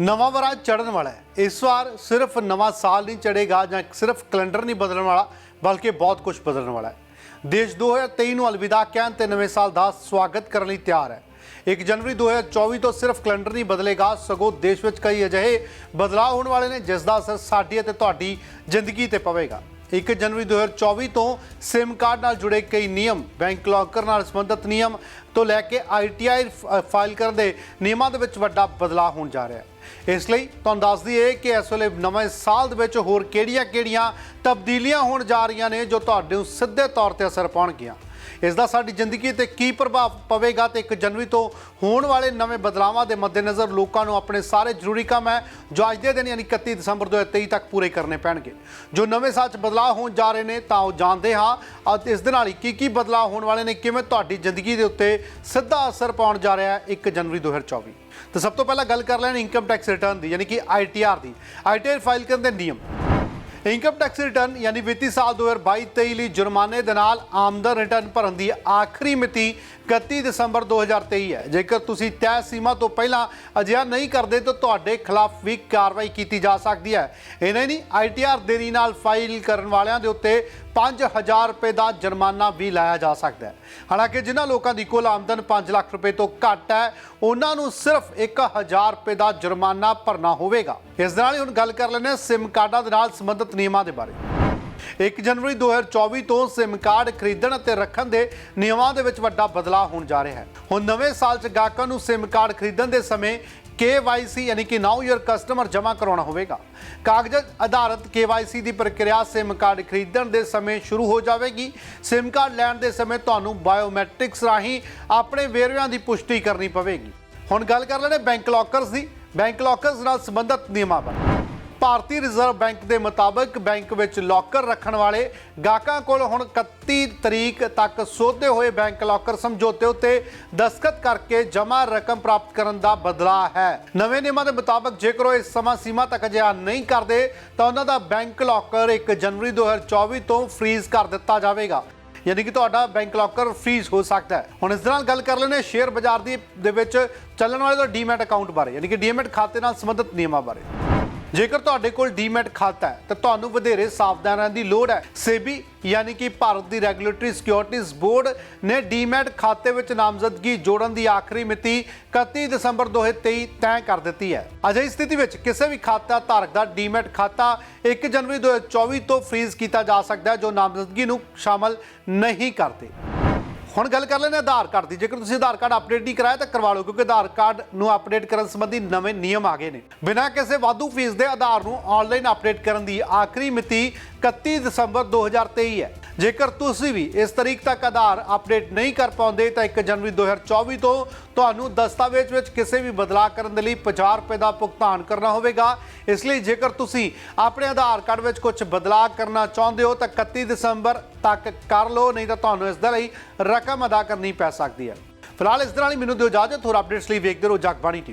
ਨਵਾਂ ਵਰਾ ਚੜਨ ਵਾਲਾ ਹੈ। ਇਸ ਵਾਰ ਸਿਰਫ ਨਵਾਂ ਸਾਲ ਨਹੀਂ ਚੜੇਗਾ ਜਾਂ ਸਿਰਫ ਕੈਲੰਡਰ ਨਹੀਂ ਬਦਲਣ ਵਾਲਾ, ਬਲਕਿ ਬਹੁਤ ਕੁਝ ਬਦਲਣ ਵਾਲਾ ਹੈ। ਦੇਸ਼ 2023 ਨੂੰ ਅਲਵਿਦਾ ਕਹਿਣ ਤੇ ਨਵੇਂ ਸਾਲ ਦਾ ਸਵਾਗਤ ਕਰਨ ਲਈ ਤਿਆਰ ਹੈ। 1 ਜਨਵਰੀ 2024 ਤੋਂ ਸਿਰਫ ਕੈਲੰਡਰ ਨਹੀਂ ਬਦਲੇਗਾ, ਸਗੋਂ ਦੇਸ਼ ਵਿੱਚ ਕਈ ਅਜਿਹੇ ਬਦਲਾਅ ਹੋਣ ਵਾਲੇ ਨੇ ਜਿਸ ਦਾ ਅਸਰ ਸਾਡੀ ਅਤੇ ਤੁਹਾਡੀ ਜ਼ਿੰਦਗੀ ਤੇ ਪਵੇਗਾ। 1 ਜਨਵਰੀ 2024 ਤੋਂ SIM ਕਾਰਡ ਨਾਲ ਜੁੜੇ ਕਈ ਨਿਯਮ, ਬੈਂਕ ਲੌਕਰ ਨਾਲ ਸੰਬੰਧਿਤ ਨਿਯਮ ਤੋਂ ਲੈ ਕੇ ITI ਫ- ਫਾਈਲ ਕਰਨ ਦੇ ਨਿਯਮਾਂ ਦੇ ਵਿੱਚ ਵੱਡਾ ਬਦਲਾਅ ਹੋਣ ਜਾ ਰਿਹਾ ਹੈ। ਇਸ ਲਈ ਤੁਹਾਨੂੰ ਦੱਸ ਦਈਏ ਕਿ ਇਸ ਵੇਲੇ ਨਵੇਂ ਸਾਲ ਦੇ ਵਿੱਚ ਹੋਰ ਕਿਹੜੀਆਂ-ਕਿਹੜੀਆਂ ਤਬਦੀਲੀਆਂ ਹੋਣ ਜਾ ਰਹੀਆਂ ਨੇ ਜੋ ਤੁਹਾਡੇ ਨੂੰ ਸਿੱਧੇ ਤੌਰ ਤੇ ਅਸਰ ਪਾਉਣਗੀਆਂ? ਇਸ ਦਾ ਸਾਡੀ ਜ਼ਿੰਦਗੀ ਤੇ ਕੀ ਪ੍ਰਭਾਵ ਪਵੇਗਾ ਤੇ 1 ਜਨਵਰੀ ਤੋਂ ਹੋਣ ਵਾਲੇ ਨਵੇਂ ਬਦਲਾਵਾਂ ਦੇ ਮੱਦੇਨਜ਼ਰ ਲੋਕਾਂ ਨੂੰ ਆਪਣੇ ਸਾਰੇ ਜ਼ਰੂਰੀ ਕੰਮ ਹੈ, ਜੋ ਅੱਜ ਦੇ ਦਿਨ ਯਾਨੀ 31 ਦਸੰਬਰ 2023 ਤੱਕ ਪੂਰੇ ਕਰਨੇ ਪੈਣਗੇ। ਜੋ ਨਵੇਂ ਸਾਲ 'ਚ ਬਦਲਾਅ ਹੋਣ ਜਾ ਰਹੇ ਨੇ, ਤਾਂ ਉਹ ਜਾਣਦੇ ਹਾਂ। ਅਤੇ ਇਸ ਦੇ ਨਾਲ ਹੀ ਕੀ ਕੀ ਬਦਲਾਅ ਹੋਣ ਵਾਲੇ ਨੇ, ਕਿਵੇਂ ਤੁਹਾਡੀ ਜ਼ਿੰਦਗੀ ਦੇ ਉੱਤੇ ਸਿੱਧਾ ਅਸਰ ਪਾਉਣ ਜਾ ਰਿਹਾ ਹੈ 1 ਜਨਵਰੀ 2024 ਤਾਂ ਸਭ ਤੋਂ ਪਹਿਲਾਂ ਗੱਲ ਕਰ ਲੈਣ ਇਨਕਮ ਟੈਕਸ ਰਿਟਰਨ ਦੀ, ਯਾਨੀ ਕਿ ਆਈਟੀਆਰ ਦੀ। ਆਈਟੀਆਰ ਫਾਈਲ ਕਰਨ ਦੇ ਨਿਯਮ। ਇਨਕਮ ਟੈਕਸ ਰਿਟਰਨ ਯਾਨੀ ਵਿੱਤੀ ਸਾਲ 2022-23 ਲਈ ਜੁਰਮਾਨੇ ਦੇ ਨਾਲ ਆਮਦਨ ਰਿਟਰਨ ਭਰਨ ਦੀ ਆਖਰੀ ਮਿਤੀ 31 ਦਸੰਬਰ 2023 ਹੈ। ਜੇਕਰ ਤੁਸੀਂ ਤੈਅ ਸੀਮਾ ਤੋਂ ਪਹਿਲਾਂ ਅਜਿਹਾ ਨਹੀਂ ਕਰਦੇ ਤਾਂ ਤੁਹਾਡੇ ਖਿਲਾਫ ਵੀ ਕਾਰਵਾਈ ਕੀਤੀ ਜਾ ਸਕਦੀ ਹੈ। ਇਹਨਾਂ ਨਹੀਂ ਆਈਟੀਆਰ ਦੇਰੀ ਨਾਲ ਫਾਈਲ ਕਰਨ ਵਾਲਿਆਂ ਦੇ ਉੱਤੇ 5000 ਰੁਪਏ ਦਾ ਜੁਰਮਾਨਾ ਵੀ ਲਾਇਆ ਜਾ ਸਕਦਾ ਹੈ। ਹਾਲਾਂਕਿ ਜਿਨ੍ਹਾਂ ਲੋਕਾਂ ਦੀ ਕੁੱਲ ਆਮਦਨ 5 ਲੱਖ ਰੁਪਏ ਤੋਂ ਘੱਟ ਹੈ, ਉਹਨਾਂ ਨੂੰ ਸਿਰਫ 1000 ਰੁਪਏ ਦਾ ਜੁਰਮਾਨਾ ਭਰਨਾ ਹੋਵੇਗਾ। ਇਸ ਦੇ ਨਾਲ ਹੀ ਹੁਣ ਗੱਲ ਕਰ ਲੈਂਦੇ ਹਾਂ ਸਿਮ ਕਾਰਡਾਂ ਦੇ ਨਾਲ ਸੰਬੰਧਿਤ ਨਿਯਮਾਂ ਦੇ ਬਾਰੇ। 1 ਜਨਵਰੀ 2024 ਤੋਂ ਸਿਮ ਕਾਰਡ ਖਰੀਦਣ ਅਤੇ ਰੱਖਣ ਦੇ ਨਿਯਮਾਂ ਦੇ ਵਿੱਚ ਵੱਡਾ ਬਦਲਾਅ ਹੋਣ ਜਾ ਰਿਹਾ ਹੈ। ਹੁਣ ਨਵੇਂ ਸਾਲ 'ਚ ਗਾਹਕਾਂ ਨੂੰ ਸਿਮ ਕਾਰਡ ਖਰੀਦਣ ਦੇ ਸਮੇਂ KYC ਯਾਨੀ ਕਿ ਨਾਓ ਯੂਰ ਕਸਟਮਰ ਜਮ੍ਹਾਂ ਕਰਾਉਣਾ ਹੋਵੇਗਾ ਕਾਗਜ਼ਾਤ ਆਧਾਰਿਤ KYC ਦੀ ਪ੍ਰਕਿਰਿਆ ਸਿਮ ਕਾਰਡ ਖਰੀਦਣ ਦੇ ਸਮੇਂ ਸ਼ੁਰੂ ਹੋ ਜਾਵੇਗੀ ਸਿਮ ਕਾਰਡ ਲੈਣ ਦੇ ਸਮੇਂ ਤੁਹਾਨੂੰ ਬਾਇਓਮੈਟ੍ਰਿਕਸ ਰਾਹੀਂ ਆਪਣੇ ਵੇਰਵਿਆਂ ਦੀ ਪੁਸ਼ਟੀ ਕਰਨੀ ਪਵੇਗੀ ਹੁਣ ਗੱਲ ਕਰ ਲੈਣੇ ਬੈਂਕ ਲੌਕਰਸ ਦੀ ਬੈਂਕ ਲੌਕਰਸ ਨਾਲ ਸੰਬੰਧਿਤ ਨਿਯਮਾਂ ਬਾਰੇ ਭਾਰਤੀ ਰਿਜ਼ਰਵ ਬੈਂਕ ਦੇ ਮੁਤਾਬਕ ਬੈਂਕ ਵਿੱਚ ਲੋਕਰ ਰੱਖਣ ਵਾਲੇ ਗਾਹਕਾਂ ਕੋਲ ਹੁਣ 31 ਤਰੀਕ ਤੱਕ ਸੋਧੇ ਹੋਏ ਬੈਂਕ ਲੋਕਰ ਸਮਝੌਤੇ ਉੱਤੇ ਦਸਖਤ ਕਰਕੇ ਜਮ੍ਹਾਂ ਰਕਮ ਪ੍ਰਾਪਤ ਕਰਨ ਦਾ ਬਦਲਾਅ ਹੈ। ਨਵੇਂ ਨਿਯਮਾਂ ਦੇ ਮੁਤਾਬਕ ਜੇਕਰ ਉਹ ਇਸ ਸਮਾਂ ਸੀਮਾ ਤੱਕ ਅਜਿਹਾ ਨਹੀਂ ਕਰਦੇ, ਤਾਂ ਉਹਨਾਂ ਦਾ ਬੈਂਕ ਲੋਕਰ 1 ਜਨਵਰੀ 2024 ਤੋਂ ਫ੍ਰੀਜ਼ ਕਰ ਦਿੱਤਾ ਜਾਵੇਗਾ। ਯਾਨੀ ਕਿ ਤੁਹਾਡਾ ਬੈਂਕ ਲੋਕਰ ਫ੍ਰੀਜ਼ ਹੋ ਸਕਦਾ ਹੈ। ਹੁਣ ਇਸ ਦੇ ਨਾਲ ਗੱਲ ਕਰ ਲੈਣੇ ਸ਼ੇਅਰ ਬਾਜ਼ਾਰ ਦੀ ਦੇ ਵਿੱਚ ਚੱਲਣ ਵਾਲੇ ਦਾ ਡੀਮੈਟ ਅਕਾਊਂਟ ਬਾਰੇ, ਯਾਨੀ ਕਿ ਡੀਮੈਟ ਖਾਤੇ ਨਾਲ ਸੰਬੰਧਿਤ ਨਿਯਮਾਂ ਬਾਰੇ। ਜੇਕਰ ਤੁਹਾਡੇ ਕੋਲ ਡੀਮੈਟ ਖਾਤਾ ਹੈ, ਤਾਂ ਤੁਹਾਨੂੰ ਵਧੇਰੇ ਸਾਵਧਾਨਾਂ ਦੀ ਲੋੜ ਹੈ। ਸੇਬੀ, ਯਾਨੀ ਕਿ ਭਾਰਤ ਦੀ ਰੈਗੂਲੇਟਰੀ ਸਿਕਿਉਰਿਟੀਜ਼ ਬੋਰਡ ਨੇ ਡੀਮੈਟ ਖਾਤੇ ਵਿੱਚ ਨਾਮਜ਼ਦਗੀ ਜੋੜਨ ਦੀ ਆਖਰੀ ਮਿਤੀ 31 ਦਸੰਬਰ 2023 ਤੈਅ ਕਰ ਦਿੱਤੀ ਹੈ। ਅਜਿਹੀ ਸਥਿਤੀ ਵਿੱਚ ਕਿਸੇ ਵੀ ਖਾਤਾ ਧਾਰਕ ਦਾ ਡੀਮੈਟ ਖਾਤਾ 1 ਜਨਵਰੀ 2024 ਤੋਂ ਫ੍ਰੀਜ਼ ਕੀਤਾ ਜਾ ਸਕਦਾ ਹੈ, ਜੋ ਨਾਮਜ਼ਦਗੀ ਨੂੰ ਸ਼ਾਮਲ ਨਹੀਂ ਕਰਦੇ। ਹੁਣ ਗੱਲ ਕਰ ਲੈਂਦੇ ਹਾਂ ਆਧਾਰ ਕਾਰਡ ਦੀ। ਜੇਕਰ ਤੁਸੀਂ ਆਧਾਰ ਕਾਰਡ ਅਪਡੇਟ ਨਹੀਂ ਕਰਾਇਆ ਤਾਂ ਕਰਵਾ ਲਓ, ਕਿਉਂਕਿ ਆਧਾਰ ਕਾਰਡ ਨੂੰ ਅਪਡੇਟ ਕਰਨ ਸੰਬੰਧੀ ਨਵੇਂ ਨਿਯਮ ਆ ਗਏ ਨੇ। ਬਿਨਾਂ ਕਿਸੇ ਵਾਧੂ ਫੀਸ ਦੇ ਆਧਾਰ ਨੂੰ ਆਨਲਾਈਨ ਅਪਡੇਟ ਕਰਨ ਦੀ ਆਖਰੀ ਮਿਤੀ 31 ਦਸੰਬਰ 2023 ਹੈ। ਜੇਕਰ ਤੁਸੀਂ ਵੀ ਇਸ ਤਰੀਕ ਤੱਕ ਆਧਾਰ ਅਪਡੇਟ ਨਹੀਂ ਕਰ ਪਾਉਂਦੇ, ਤਾਂ 1 ਜਨਵਰੀ 2024 ਤੋਂ ਤੁਹਾਨੂੰ ਦਸਤਾਵੇਜ਼ ਵਿੱਚ ਕਿਸੇ ਵੀ ਬਦਲਾਅ ਕਰਨ ਦੇ ਲਈ 50 ਰੁਪਏ ਦਾ ਭੁਗਤਾਨ ਕਰਨਾ ਹੋਵੇਗਾ। ਇਸ ਲਈ ਜੇਕਰ ਤੁਸੀਂ ਆਪਣੇ ਆਧਾਰ ਕਾਰਡ ਵਿੱਚ ਕੁਝ ਬਦਲਾਅ ਕਰਨਾ ਚਾਹੁੰਦੇ ਹੋ, ਤਾਂ 31 ਦਸੰਬਰ ਤੱਕ ਕਰ ਲਓ, ਨਹੀਂ ਤਾਂ ਤੁਹਾਨੂੰ ਇਸ ਦੇ ਲਈ ਰਕਮ ਅਦਾ ਕਰਨੀ ਪੈ ਸਕਦੀ ਹੈ। ਫਿਲਹਾਲ ਇਸ ਦੇ ਨਾਲ ਹੀ ਮੈਨੂੰ ਦਿਓ ਇਜਾਜ਼ਤ, ਹੋਰ ਅਪਡੇਟਸ ਲਈ ਵੇਖਦੇ ਰਹੋ ਜਗਬਾਣੀ ਟੀਵੀ